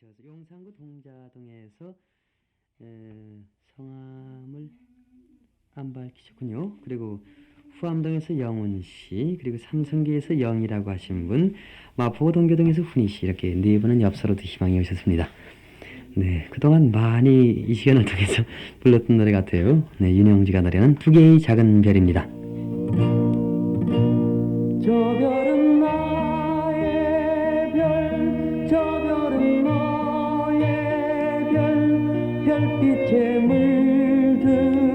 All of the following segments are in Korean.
붙여서 용산구 동자동에서 에, 성함을 안 밝히셨군요. 그리고 후암동에서 영훈 씨, 그리고 삼성기에서 영이라고 하신 분, 마포구 동교동에서 훈이 씨 이렇게 네 분은 엽서로도 희망이 오셨습니다. 네, 그동안 많이 이 시간을 통해서 불렀던 노래 같아요. 네, 윤영지가 노래하는 두 개의 작은 별입니다. 별, 별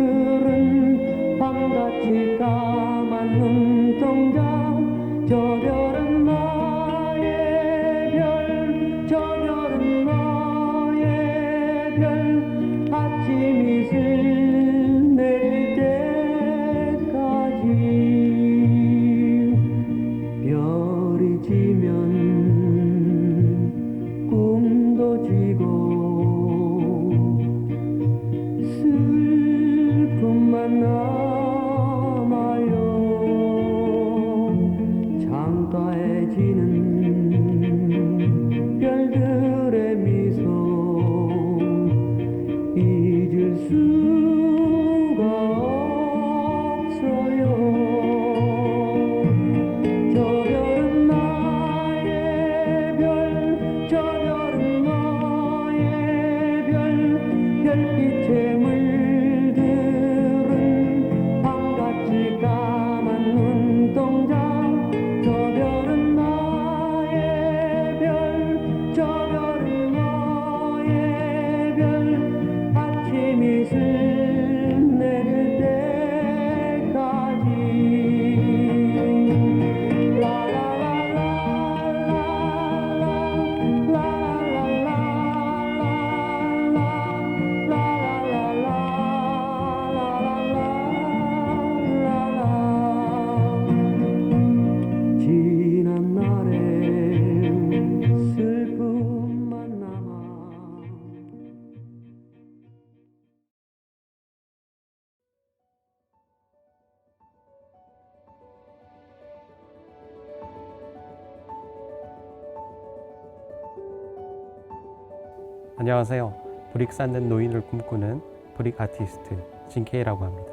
안녕하세요. 브릭 쌓는 노인을 꿈꾸는 브릭 아티스트 진케이라고 합니다.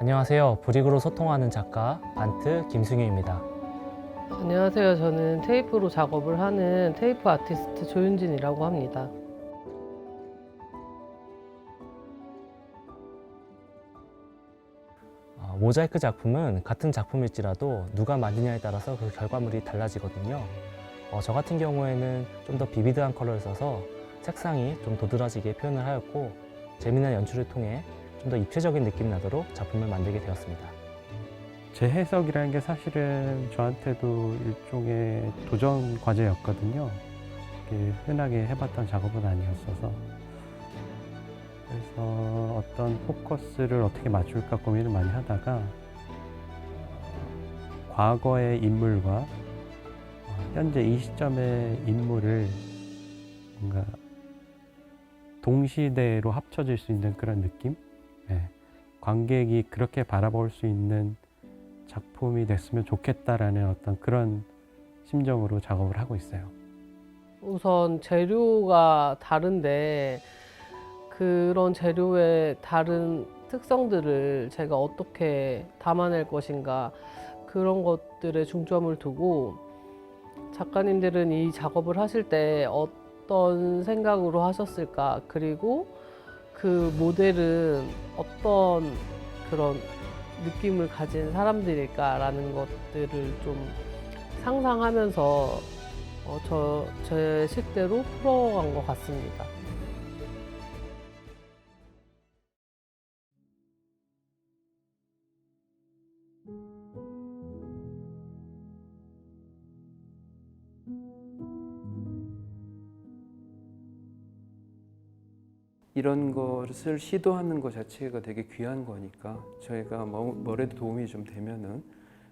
안녕하세요. 브릭으로 소통하는 작가 안트 김승유입니다. 안녕하세요. 저는 테이프로 작업을 하는 테이프 아티스트 조윤진이라고 합니다. 어, 모자이크 작품은 같은 작품일지라도 누가 만드냐에 따라서 그 결과물이 달라지거든요. 어, 저 같은 경우에는 좀 더 비비드한 컬러를 써서 색상이 좀 도드라지게 표현을 하였고 재미난 연출을 통해 좀 더 입체적인 느낌 나도록 작품을 만들게 되었습니다. 제 해석이라는 게 사실은 저한테도 일종의 도전 과제였거든요. 흔하게 해봤던 작업은 아니었어서 그래서 어떤 포커스를 어떻게 맞출까 고민을 많이 하다가 어, 과거의 인물과 어, 현재 이 시점의 인물을 뭔가 동시대로 합쳐질 수 있는 그런 느낌? 예. 관객이 그렇게 바라볼 수 있는 작품이 됐으면 좋겠다라는 어떤 그런 심정으로 작업을 하고 있어요. 우선 재료가 다른데 그런 재료의 다른 특성들을 제가 어떻게 담아낼 것인가 그런 것들에 중점을 두고 작가님들은 이 작업을 하실 때 어떤 생각으로 하셨을까 그리고 그 모델은 어떤 그런 느낌을 가진 사람들일까라는 것들을 좀 상상하면서 어, 저, 제 식대로 풀어간 것 같습니다. 이런 것을 시도하는 것 자체가 되게 귀한 거니까 저희가 뭐, 뭐래도 도움이 좀 되면은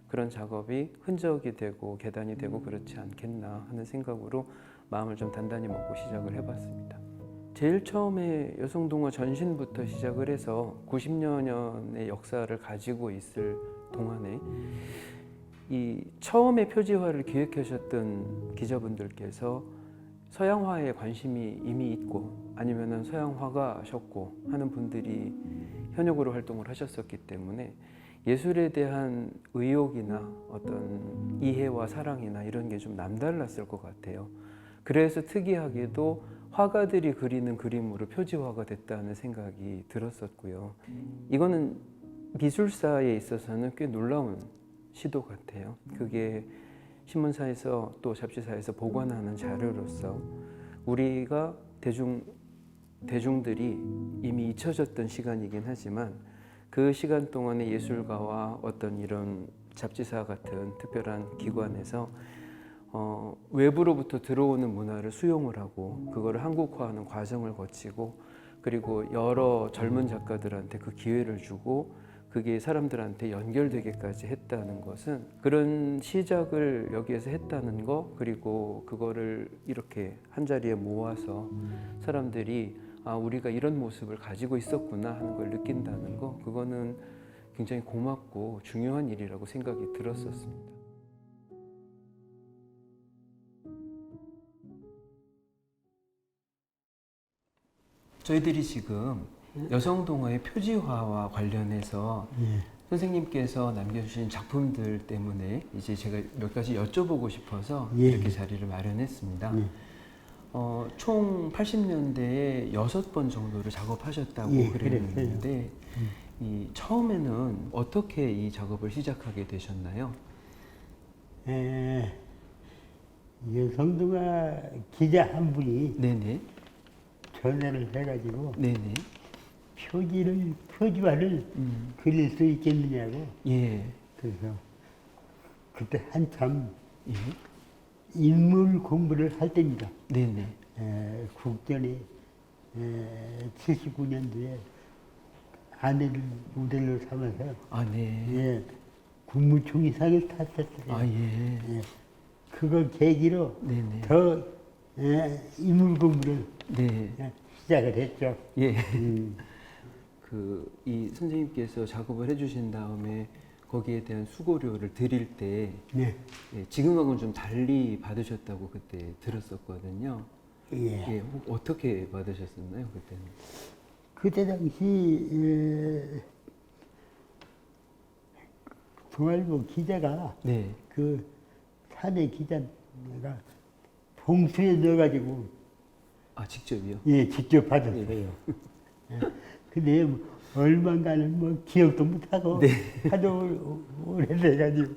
그런 작업이 흔적이 되고 계단이 되고 그렇지 않겠나 하는 생각으로 마음을 좀 단단히 먹고 시작을 해봤습니다. 제일 처음에 여성동화 전신부터 시작을 해서 90여 년의 역사를 가지고 있을 동안에 이 처음에 표지화를 기획하셨던 기자분들께서 서양화에 관심이 이미 있고 아니면은 서양화가 하셨고 하는 분들이 현역으로 활동을 하셨었기 때문에 예술에 대한 의욕이나 어떤 이해와 사랑이나 이런 게 좀 남달랐을 것 같아요. 그래서 특이하게도 화가들이 그리는 그림으로 표지화가 됐다는 생각이 들었었고요. 이거는 미술사에 있어서는 꽤 놀라운 시도 같아요. 그게 신문사에서 또 잡지사에서 보관하는 자료로서 우리가 대중 대중들이 이미 잊혀졌던 시간이긴 하지만 그 시간 동안에 예술가와 어떤 이런 잡지사 같은 특별한 기관에서 어, 외부로부터 들어오는 문화를 수용을 하고 그거를 한국화하는 과정을 거치고 그리고 여러 젊은 작가들한테 그 기회를 주고 그게 사람들한테 연결되게까지 했다는 것은 그런 시작을 여기에서 했다는 거 그리고 그거를 이렇게 한 자리에 모아서 사람들이 아 우리가 이런 모습을 가지고 있었구나 하는 걸 느낀다는 거 그거는 굉장히 고맙고 중요한 일이라고 생각이 들었었습니다. 저희들이 지금 여성 동화의 표지화와 관련해서 선생님께서 남겨주신 작품들 때문에 이제 제가 몇 가지 여쭤보고 싶어서 예. 이렇게 자리를 마련했습니다. 예. 어, 총 80년대에 여섯 번 정도를 작업하셨다고 예, 그랬는데 이 처음에는 어떻게 이 작업을 시작하게 되셨나요? 에, 여성동화 기자 한 분이 네네, 전화를 해가지고 네네, 표지를 표지화를 음, 그릴 수 있겠느냐고. 예, 그래서 그때 한참 예, 인물 공부를 할 때입니다. 네네, 에, 국전이 에, 79년도에 아내를 모델로 삼아서 아 네, 예, 국무총리 상을 탔었어요. 아 예, 예, 그거 계기로 네네, 더 예, 인물 공부를 네, 예, 시작을 했죠. 예. 음, 그 이 선생님께서 작업을 해주신 다음에 거기에 대한 수고료를 드릴 때 네, 예, 지금하고는 좀 달리 받으셨다고 그때 들었었거든요. 예. 예, 혹 어떻게 받으셨었나요 그때는? 그때 당시 예, 동아일보 기자가 네, 그 사내 기자가 봉투에 넣어가지고 아 직접이요? 예 직접 받았어요. 예. 근데 뭐 얼마인가는 뭐 기억도 못하고 하도 오래돼가지고